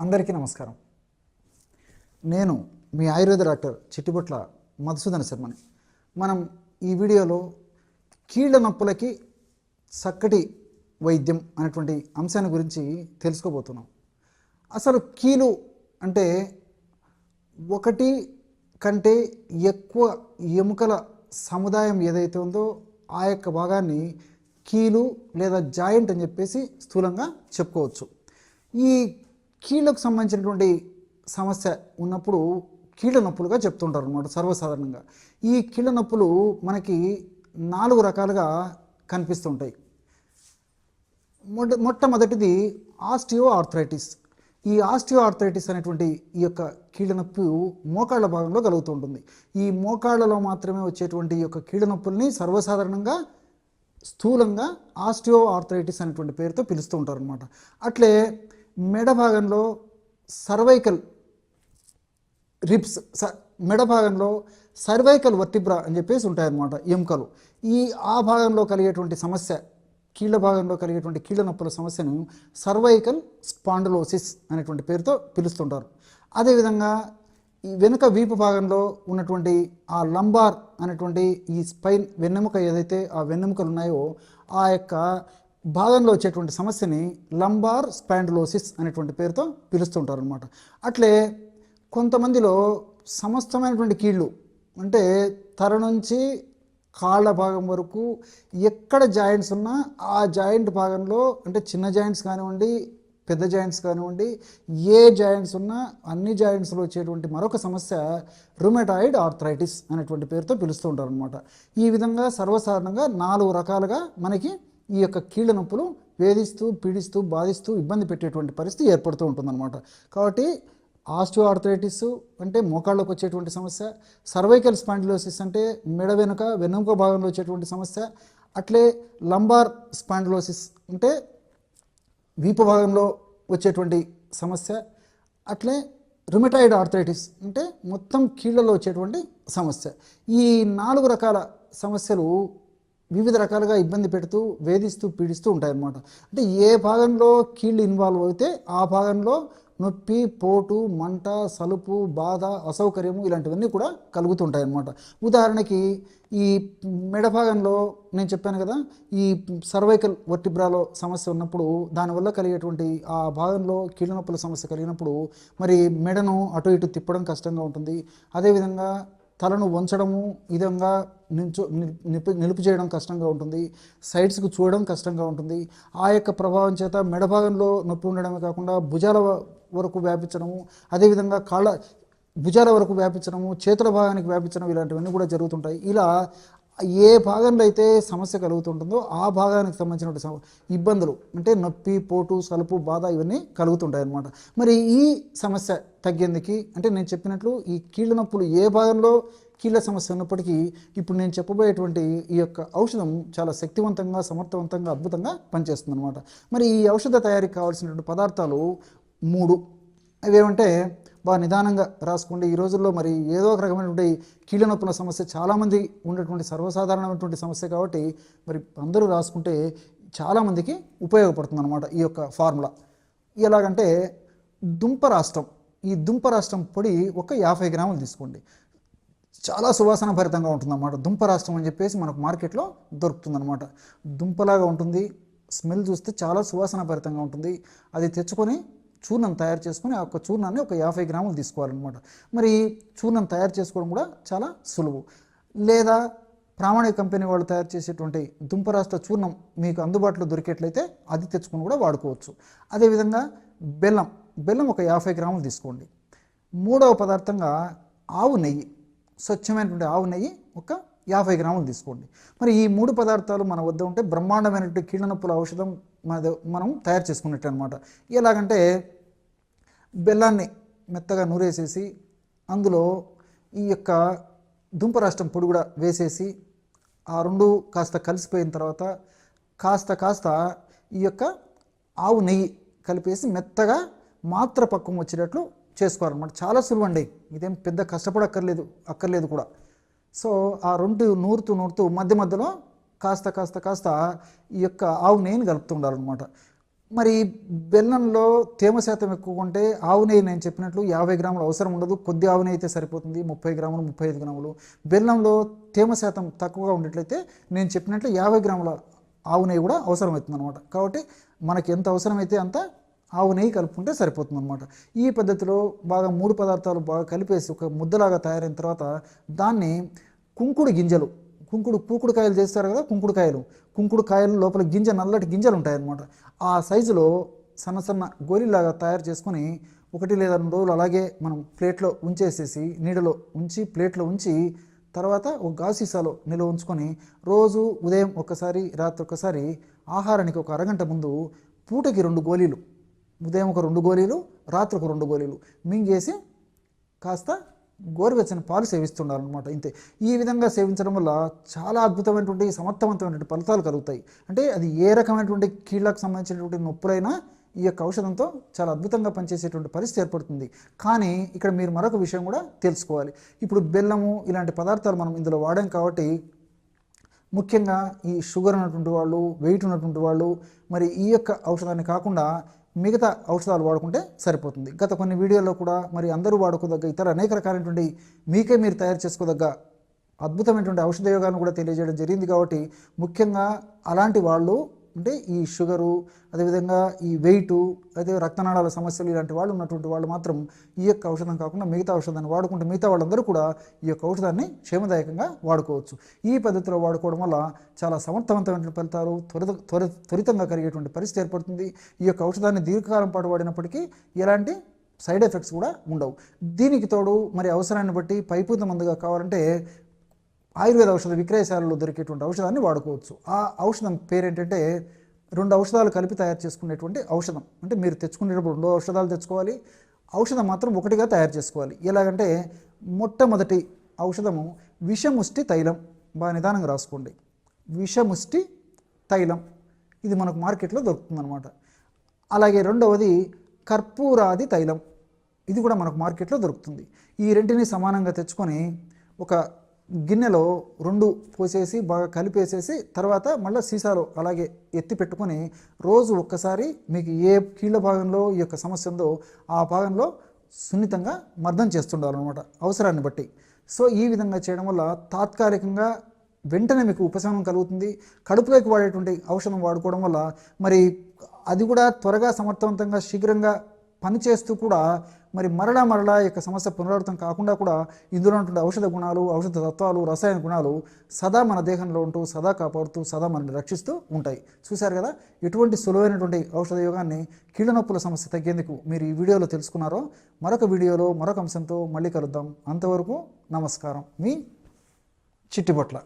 అందరికీ నమస్కారం. నేను మీ ఆయుర్వేద డాక్టర్ చిట్టిబొట్ల మధుసూదన శర్మని. మనం ఈ వీడియోలో కీళ్ళ నొప్పులకి చక్కటి వైద్యం అనేటువంటి అంశాన్ని గురించి తెలుసుకోబోతున్నాం. అసలు కీలు అంటే ఒకటి కంటే ఎక్కువ ఎముకల సముదాయం ఏదైతే ఉందో ఆ యొక్క భాగాన్ని కీలు లేదా జాయింట్ అని చెప్పేసి స్థూలంగా చెప్పుకోవచ్చు. ఈ కీళ్ళకు సంబంధించినటువంటి సమస్య ఉన్నప్పుడు కీళ్ళ నొప్పులుగా చెప్తుంటారు అనమాట సర్వసాధారణంగా. ఈ కీళ్ళ నొప్పులు మనకి నాలుగు రకాలుగా కనిపిస్తుంటాయి. మొట్ట మొట్టమొదటిది ఆస్టియో ఆర్థరైటిస్ ఈ ఆస్టియో ఆర్థరైటిస్ అనేటువంటి ఈ యొక్క కీళ్ళ నొప్పి మోకాళ్ళ భాగంలో కలుగుతూ ఉంటుంది. ఈ మోకాళ్ళలో మాత్రమే వచ్చేటువంటి ఈ యొక్క కీళ్ళ నొప్పుల్ని సర్వసాధారణంగా స్థూలంగా ఆస్టియో ఆర్థరైటిస్ అనేటువంటి పేరుతో పిలుస్తూ ఉంటారు అనమాట అట్లే మెడ భాగంలో సర్వైకల్ రిబ్స్ స- మెడ భాగంలో సర్వైకల్ వర్టిబ్రా అని చెప్పేసి ఉంటాయన్నమాట ఎముకలు. ఈ ఆ భాగంలో కలిగేటువంటి సమస్య కీళ్ళ భాగంలో కలిగేటువంటి కీళ్ళ నొప్పుల సమస్యను సర్వైకల్ స్పాండలోసిస్ అనేటువంటి పేరుతో పిలుస్తుంటారు. అదేవిధంగా ఈ వెనుక వీపు భాగంలో ఉన్నటువంటి ఆ లంబార్ అనేటువంటి ఈ స్పైన్ వెన్నెముక ఏదైతే ఆ వెన్నెముకలు ఉన్నాయో ఆ యొక్క భాగంలో వచ్చేటువంటి సమస్యని లంబార్ స్పాండ్లోసిస్ అనేటువంటి పేరుతో పిలుస్తుంటారు అనమాట అట్లే కొంతమందిలో సమస్తమైనటువంటి కీళ్ళు అంటే తల నుంచి కాళ్ళ భాగం వరకు ఎక్కడ జాయింట్స్ ఉన్నా ఆ జాయింట్ భాగంలో అంటే చిన్న జాయింట్స్ కానివ్వండి పెద్ద జాయింట్స్ కానివ్వండి ఏ జాయింట్స్ ఉన్నా అన్ని జాయింట్స్లో వచ్చేటువంటి మరొక సమస్య రుమెటాయిడ్ ఆర్థరైటిస్ అనేటువంటి పేరుతో పిలుస్తూ ఉంటారు అనమాట ఈ విధంగా సర్వసాధారణంగా నాలుగు రకాలుగా మనకి ఈ యొక్క కీళ్ళ నొప్పులు వేధిస్తూ పీడిస్తూ బాధిస్తూ ఇబ్బంది పెట్టేటువంటి పరిస్థితి ఏర్పడుతూ ఉంటుందన్నమాట. కాబట్టి ఆస్టియో ఆర్థరైటిస్ అంటే మోకాళ్ళకు వచ్చేటువంటి సమస్య సర్వైకల్ స్పాండిలోసిస్ అంటే మెడ వెనుక వెనుక భాగంలో వచ్చేటువంటి సమస్య అట్లే లంబార్ స్పాండిలోసిస్ అంటే వీపు భాగంలో వచ్చేటువంటి సమస్య అట్లే రుమిటాయిడ్ ఆర్థరైటిస్ అంటే మొత్తం కీళ్ళలో వచ్చేటువంటి సమస్య. ఈ నాలుగు రకాల సమస్యలు వివిధ రకాలుగా ఇబ్బంది పెడుతూ వేధిస్తూ పీడిస్తూ ఉంటాయన్నమాట. అంటే ఏ భాగంలో కీళ్ళు ఇన్వాల్వ్ అయితే ఆ భాగంలో నొప్పి పోటు మంట సలుపు బాధ అసౌకర్యము ఇలాంటివన్నీ కూడా కలుగుతుంటాయి అన్నమాట ఉదాహరణకి ఈ మెడ భాగంలో నేను చెప్పాను కదా ఈ సర్వైకల్ వర్టిబ్రాలో సమస్య ఉన్నప్పుడు దానివల్ల కలిగేటువంటి ఆ భాగంలో కీళ్ళ నొప్పుల సమస్య కలిగినప్పుడు మరి మెడను అటు ఇటు తిప్పడం కష్టంగా ఉంటుంది. అదేవిధంగా తలను వంచడము విధంగా నిల్చో నిలిపి నిలుపు చేయడం కష్టంగా ఉంటుంది. సైడ్స్కి చూడడం కష్టంగా ఉంటుంది. ఆ యొక్క ప్రభావం చేత మెడ భాగంలో నొప్పి ఉండడమే కాకుండా భుజాల వరకు వ్యాపించడము అదేవిధంగా కాళ్ళ భుజాల వరకు వ్యాపించడము చేతుల భాగానికి వ్యాపించడం ఇలాంటివన్నీ కూడా జరుగుతుంటాయి. ఇలా ఏ భాగంలో అయితే సమస్య కలుగుతుంటుందో ఆ భాగానికి సంబంధించిన ఇబ్బందులు అంటే నొప్పి పోటు సలుపు బాధ ఇవన్నీ కలుగుతుంటాయి అన్నమాట మరి ఈ సమస్య తగ్గేందుకు అంటే నేను చెప్పినట్లు ఈ కీళ్ళ నొప్పులు ఏ భాగంలో కీళ్ళ సమస్య ఉన్నప్పటికీ ఇప్పుడు నేను చెప్పబోయేటువంటి ఈ యొక్క ఔషధం చాలా శక్తివంతంగా సమర్థవంతంగా అద్భుతంగా పనిచేస్తుంది అనమాట మరి ఈ ఔషధ తయారీకి కావాల్సినటువంటి పదార్థాలు మూడు. అవేమంటే బాగా నిదానంగా రాసుకోండి ఈ రోజుల్లో మరి ఏదో ఒక రకమైనటువంటి కీళ్ళ నొప్పుల సమస్య చాలామంది ఉండేటువంటి సర్వసాధారణమైనటువంటి సమస్య కాబట్టి మరి అందరూ రాసుకుంటే చాలామందికి ఉపయోగపడుతుంది అనమాట ఈ యొక్క ఫార్ములా. ఎలాగంటే దుంప రాష్ట్రం ఈ దుంప రాష్ట్రం పొడి ఒక యాభై గ్రాములు తీసుకోండి. చాలా సువాసన భరితంగా ఉంటుందన్నమాట. దుంప రాష్ట్రం అని చెప్పేసి మనకు మార్కెట్లో దొరుకుతుందన్నమాట. దుంపలాగా ఉంటుంది స్మెల్ చూస్తే చాలా సువాసన భరితంగా ఉంటుంది. అది తెచ్చుకొని చూర్ణం తయారు చేసుకొని ఆ యొక్క చూర్ణాన్ని ఒక యాభై గ్రాములు తీసుకోవాలన్నమాట. మరి చూర్ణం తయారు చేసుకోవడం కూడా చాలా సులువు. లేదా ప్రామాణిక కంపెనీ వాళ్ళు తయారు చేసేటువంటి దుంపరాష్ట్ర చూర్ణం మీకు అందుబాటులో దొరికేట్లయితే అది తెచ్చుకొని కూడా వాడుకోవచ్చు. అదేవిధంగా బెల్లం బెల్లం ఒక యాభై గ్రాములు తీసుకోండి. మూడవ పదార్థంగా ఆవు నెయ్యి స్వచ్ఛమైనటువంటి ఆవు నెయ్యి ఒక యాభై గ్రాములు తీసుకోండి. మరి ఈ మూడు పదార్థాలు మన వద్ద ఉంటే బ్రహ్మాండమైనటువంటి కీళ్ళ నొప్పుల ఔషధం మన మనం తయారు చేసుకున్నట్టు అనమాట ఎలాగంటే బెల్లాన్ని మెత్తగా నూరేసేసి అందులో ఈ యొక్క దుంపరాష్ట్రం పొడి కూడా వేసేసి ఆ రెండు కాస్త కలిసిపోయిన తర్వాత కాస్త కాస్త ఈ యొక్క ఆవు నెయ్యి కలిపేసి మెత్తగా మాత్ర పక్కం వచ్చేటట్లు చేసుకోవాలన్నమాట. చాలా సులువు అండి ఇదేం పెద్ద కష్టపడక్కర్లేదు అక్కర్లేదు కూడా. సో ఆ రెండు నూరుతూ నూరుతూ మధ్య మధ్యలో కాస్త కాస్త కాస్త ఈ యొక్క ఆవు నెయ్యిని కలుపుతూ ఉండాలన్నమాట. మరి బెల్లంలో తేమ శాతం ఎక్కువ ఉంటే ఆవు నెయ్యి నేను చెప్పినట్లు యాభై గ్రాములు అవసరం ఉండదు. కొద్ది ఆవు నెయ్యి అయితే సరిపోతుంది. ముప్పై గ్రాములు ముప్పై ఐదు గ్రాములు. బెల్లంలో తేమ శాతం తక్కువగా ఉండేట్లయితే నేను చెప్పినట్లు యాభై గ్రాముల ఆవు నెయ్యి కూడా అవసరం అవుతుంది అనమాట కాబట్టి మనకి ఎంత అవసరమైతే అంత ఆవు నెయ్యి కలుపుకుంటే సరిపోతుంది అనమాట ఈ పద్ధతిలో బాగా మూడు పదార్థాలు బాగా కలిపేసి ఒక ముద్దలాగా తయారైన తర్వాత దాన్ని కుంకుడు గింజలు కుంకుడు పూకుడు కాయలు చేస్తారు కదా కుంకుడుకాయలు కుంకుడుకాయలు కుంకుడు కాయలు లోపల గింజ నల్లటి గింజలు ఉంటాయన్నమాట. ఆ సైజులో సన్న సన్న గోళీలాగా తయారు చేసుకొని ఒకటి లేదా రెండు రోజులు అలాగే మనం ప్లేట్లో ఉంచేసేసి నీడలో ఉంచి ప్లేట్లో ఉంచి తర్వాత ఒక గాసీసాలో నిల్వ ఉంచుకొని రోజు ఉదయం ఒకసారి రాత్రి ఒకసారి ఆహారానికి ఒక అరగంట ముందు పూటకి రెండు గోళీలు ఉదయం ఒక రెండు గోళీలు రాత్రి ఒక రెండు గోళీలు మింగేసి కాస్త గోరువెచ్చని పాలు సేవిస్తుండాలన్నమాట. ఇంతే. ఈ విధంగా సేవించడం వల్ల చాలా అద్భుతమైనటువంటి సమర్థవంతమైనటువంటి ఫలితాలు కలుగుతాయి. అంటే అది ఏ రకమైనటువంటి కీళ్ళకు సంబంధించినటువంటి నొప్పులైనా ఈ యొక్క ఔషధంతో చాలా అద్భుతంగా పనిచేసేటువంటి పరిస్థితి ఏర్పడుతుంది. కానీ ఇక్కడ మీరు మరొక విషయం కూడా తెలుసుకోవాలి. ఇప్పుడు బెల్లము ఇలాంటి పదార్థాలు మనం ఇందులో వాడాం కాబట్టి ముఖ్యంగా ఈ షుగర్ ఉన్నటువంటి వాళ్ళు వెయిట్ ఉన్నటువంటి వాళ్ళు మరి ఈ యొక్క ఔషధాన్ని కాకుండా మిగతా ఔషధాలు వాడుకుంటే సరిపోతుంది. గత కొన్ని వీడియోల్లో కూడా మరి అందరూ వాడుకోదగ్గ ఇతర అనేక రకాలైనటువంటి మీకే మీరు తయారు చేసుకోదగ్గ అద్భుతమైనటువంటి ఔషధ యోగాన్ని కూడా తెలియజేయడం జరిగింది కాబట్టి ముఖ్యంగా అలాంటి వాళ్ళు అంటే ఈ షుగరు అదేవిధంగా ఈ వెయిటు అదే రక్తనాళాల సమస్యలు ఇలాంటి వాళ్ళు ఉన్నటువంటి వాళ్ళు మాత్రం ఈ యొక్క ఔషధం కాకుండా మిగతా ఔషధాన్ని వాడుకుంటే మిగతా వాళ్ళందరూ కూడా ఈ యొక్క ఔషధాన్ని క్షేమదాయకంగా వాడుకోవచ్చు. ఈ పద్ధతిలో వాడుకోవడం వల్ల చాలా సమర్థవంతమైన ఫలితాలు త్వరిత త్వర త్వరితంగా కలిగేటువంటి పరిస్థితి ఏర్పడుతుంది. ఈ యొక్క ఔషధాన్ని దీర్ఘకాలం పాటు వాడినప్పటికీ ఎలాంటి సైడ్ ఎఫెక్ట్స్ కూడా ఉండవు. దీనికి తోడు మరి అవసరాన్ని బట్టి పైపూత మందుగా కావాలంటే ఆయుర్వేద ఔషధ విక్రయశాలలో దొరికేటువంటి ఔషధాన్ని వాడుకోవచ్చు. ఆ ఔషధం పేరేంటంటే రెండు ఔషధాలు కలిపి తయారు చేసుకునేటువంటి ఔషధం. అంటే మీరు తెచ్చుకునేటప్పుడు రెండు ఔషధాలు తెచ్చుకోవాలి. ఔషధం మాత్రం ఒకటిగా తయారు చేసుకోవాలి. ఎలాగంటే మొట్టమొదటి ఔషధము విషముష్టి తైలం. బాగా నిదానంగా రాసుకోండి. విషముష్టి తైలం. ఇది మనకు మార్కెట్లో దొరుకుతుందన్నమాట. అలాగే రెండవది కర్పూరాది తైలం. ఇది కూడా మనకు మార్కెట్లో దొరుకుతుంది. ఈ రెంటిని సమానంగా తెచ్చుకొని ఒక గిన్నెలో రెండు పోసేసి బాగా కలిపేసేసి తర్వాత మళ్ళీ సీసాలో అలాగే ఎత్తి పెట్టుకొని రోజు ఒక్కసారి మీకు ఏ కీళ్ళ భాగంలో ఈ యొక్క సమస్య ఉందో ఆ భాగంలో సున్నితంగా మర్దం చేస్తుండాలన్నమాట అవసరాన్ని బట్టి. సో ఈ విధంగా చేయడం వల్ల తాత్కాలికంగా వెంటనే మీకు ఉపశమనం కలుగుతుంది. కడుపులోకి వాడేటువంటి ఔషధం వాడుకోవడం వల్ల మరి అది కూడా త్వరగా సమర్థవంతంగా శీఘ్రంగా పనిచేస్తూ కూడా మరి మరలా మరలా యొక్క సమస్య పునరావృతం కాకుండా కూడా ఇందులో ఉన్నటువంటి ఔషధ గుణాలు ఔషధ తత్వాలు రసాయన గుణాలు సదా మన దేహంలో ఉంటూ సదా కాపాడుతూ సదా మనల్ని రక్షిస్తూ ఉంటాయి. చూశారు కదా? ఎటువంటి సులువైనటువంటి ఔషధ యోగాన్ని కీళ్ళ నొప్పుల సమస్య తగ్గేందుకు మీరు ఈ వీడియోలో తెలుసుకున్నారో మరొక వీడియోలో మరొక అంశంతో మళ్ళీ కలుద్దాం. అంతవరకు నమస్కారం. మీ చిట్టిబొట్ల